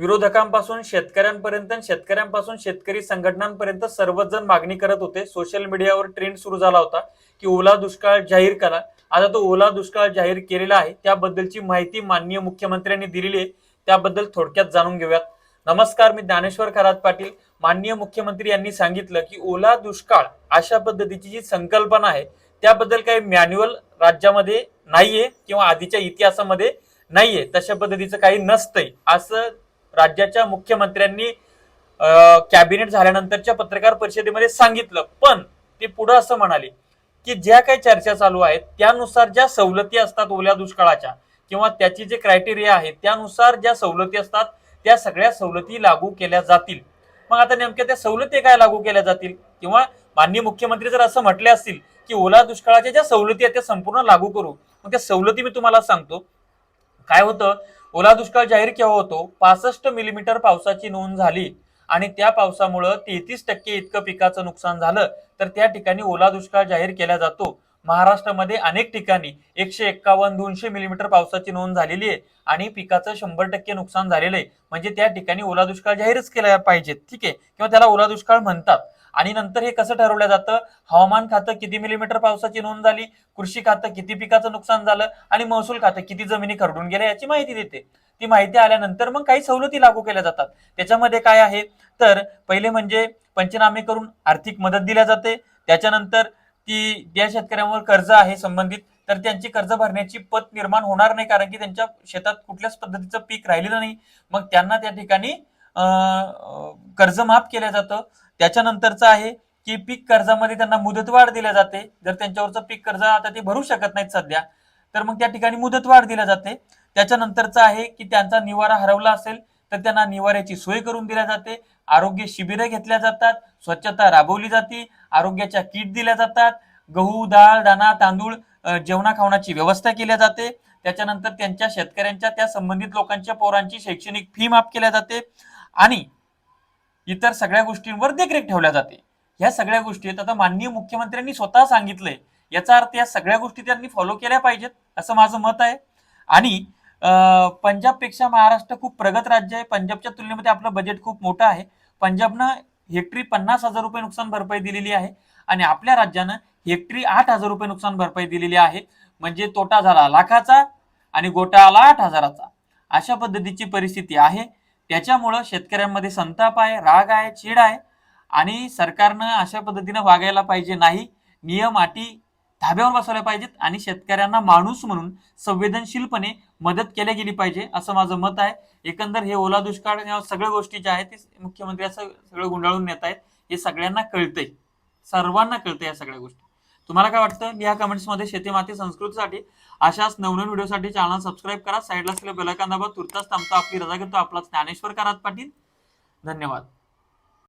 विरोधकांपासून शेतकऱ्यांपर्यंत शेतकऱ्यांपासून शेतकरी संघटनांपर्यंत सर्वच जण मागणी करत होते. सोशल मीडियावर ट्रेंड सुरू झाला होता की ओला दुष्काळ जाहीर करा. आता तो ओला दुष्काळ जाहीर केलेला आहे. त्याबद्दलची माहिती माननीय मुख्यमंत्र्यांनी दिलेली आहे. त्याबद्दल थोडक्यात जाणून घेऊयात. नमस्कार मी ज्ञानेश्वर खरात पाटील. माननीय मुख्यमंत्री यांनी सांगितलं की ओला दुष्काळ अशा पद्धतीची जी संकल्पना आहे त्याबद्दल काही मॅन्युअल राज्यामध्ये नाहीये किंवा आधीच्या इतिहासामध्ये नाहीये. तशा पद्धतीचं काही नसतंय. असं राज्याच्या मुख्यमंत्र्यांनी कॅबिनेट झाल्यानंतरच्या पत्रकार परिषदेमध्ये सांगितलं. पण ते पुढं असं म्हणाले की ज्या काही चर्चा चालू आहेत त्यानुसार ज्या सवलती असतात ओल्या दुष्काळाच्या किंवा त्याची जे क्रायटेरिया आहे त्यानुसार ज्या सवलती असतात त्या सगळ्या सवलती लागू केल्या जातील. मग आता नेमक्या त्या सवलती काय लागू केल्या जातील? किंवा माननीय मुख्यमंत्री जर असं म्हटले असतील की ओला दुष्काळाच्या ज्या सवलती आहेत त्या संपूर्ण लागू करू मग त्या सवलती मी तुम्हाला सांगतो. काय होतं? ओला दुष्काळ जाहीर केव्हा होतो. पासष्ट मिलीमीटर पावसाची नोंद झाली आणि त्या पावसामुळं तेहतीस टक्के इतकं पिकाचं नुकसान झालं. तर त्या ठिकाणी ओला दुष्काळ जाहीर केला जातो. महाराष्ट्रामध्ये अनेक ठिकाणी एकशे एक्कावन्न दोनशे मिलीमीटर पावसाची नोंद झालेली आहे आणि पिकाचं शंभर टक्के नुकसान झालेलं आहे. म्हणजे त्या ठिकाणी ओला दुष्काळ जाहीरच केला पाहिजे. ठीक आहे? किंवा त्याला ओला दुष्काळ म्हणतात. आणि नंतर हे कसं ठरवलं जातं? हवामान खातं किती मिलीमीटर पावसाची नोंद झाली? कृषी खातं किती पिकाचं नुकसान झालं? आणि महसूल खातं किती जमिनी खरडून गेल्या याची माहिती देते. ती माहिती आल्यानंतर मग काही सवलती लागू केल्या जातात. त्याच्यामध्ये काय आहे? तर पहिले म्हणजे पंचनामे करून आर्थिक मदत दिल्या जाते. त्याच्यानंतर ती ज्या शेतकऱ्यांवर कर्ज आहे संबंधित तर त्यांची कर्ज भरण्याची पत निर्माण होणार नाही कारण की त्यांच्या शेतात कुठल्याच पद्धतीचं पीक राहिलेलं नाही. मग त्यांना त्या ठिकाणी कर्ज माफ केलं जातं. त्याच्यानंतरचं आहे की पीक कर्जामध्ये त्यांना मुदतवाढ दिल्या जाते. जर त्यांच्यावरचं पीक कर्ज आता ते भरू शकत नाहीत सध्या तर मग त्या ठिकाणी मुदतवाढ दिल्या जाते. त्याच्यानंतरचं आहे की त्यांचा निवारा हरवला असेल तर त्यांना निवाऱ्याची सोय करून दिल्या जाते. आरोग्य शिबिरं घेतल्या जातात स्वच्छता राबवली जाते आरोग्याच्या किट दिल्या जातात गहू डाळ दाणा तांदूळ जेवणा खावणाची व्यवस्था केल्या जाते. त्याच्यानंतर त्यांच्या शेतकऱ्यांच्या त्या संबंधित लोकांच्या पोरांची शैक्षणिक फी माफ केल्या जाते. आणि इतर सगळ्या गोष्टींवर देखरेख ठेवल्या जाते. ह्या सगळ्या गोष्टी आहेत. आता माननीय मुख्यमंत्र्यांनी स्वतः सांगितलंय. याचा अर्थ या सगळ्या गोष्टी त्यांनी फॉलो केल्या पाहिजेत असं माझं मत आहे. आणि पंजाबपेक्षा महाराष्ट्र खूप प्रगत राज्य आहे. पंजाबच्या तुलनेमध्ये आपलं बजेट खूप मोठं आहे. पंजाबनं हेक्टरी पन्नास हजार रुपये नुकसान भरपाई दिलेली आहे. आणि आपल्या राज्यानं हेक्टरी आठ हजार रुपये नुकसान भरपाई दिलेली आहे. म्हणजे तोटा झाला लाखाचा आणि गोटा आला आठ हजाराचा. अशा पद्धतीची परिस्थिती आहे. त्याच्यामुळं शेतकऱ्यांमध्ये संताप आहे राग आहे चीड आहे आणि सरकारनं अशा पद्धतीनं वागायला पाहिजे नाही. नियम अटी धाब्यावर बसवल्या पाहिजेत आणि शेतकऱ्यांना माणूस म्हणून संवेदनशीलपणे मदत केली गेली पाहिजे असं माझं मत आहे. एकंदर हे ओला दुष्काळ या सगळ्या गोष्टी ज्या आहेत ते मुख्यमंत्री असं सगळं गुंडाळून नेत आहेत हे सगळ्यांना कळतंय. सर्वांना कळतंय या सगळ्या गोष्टी. तुम्हाला काय वाटतं? या कमेंट्समध्ये शेती माती संस्कृतीसाठी अशाच नवनवीन व्हिडिओसाठी चॅनल सबस्क्राईब करा. साईडला असलेल्या बेलायकॉन दाबा. तुर्तास थांबतो. आपली रजा घेतो. आपला ज्ञानेश्वर करात पाटील. धन्यवाद.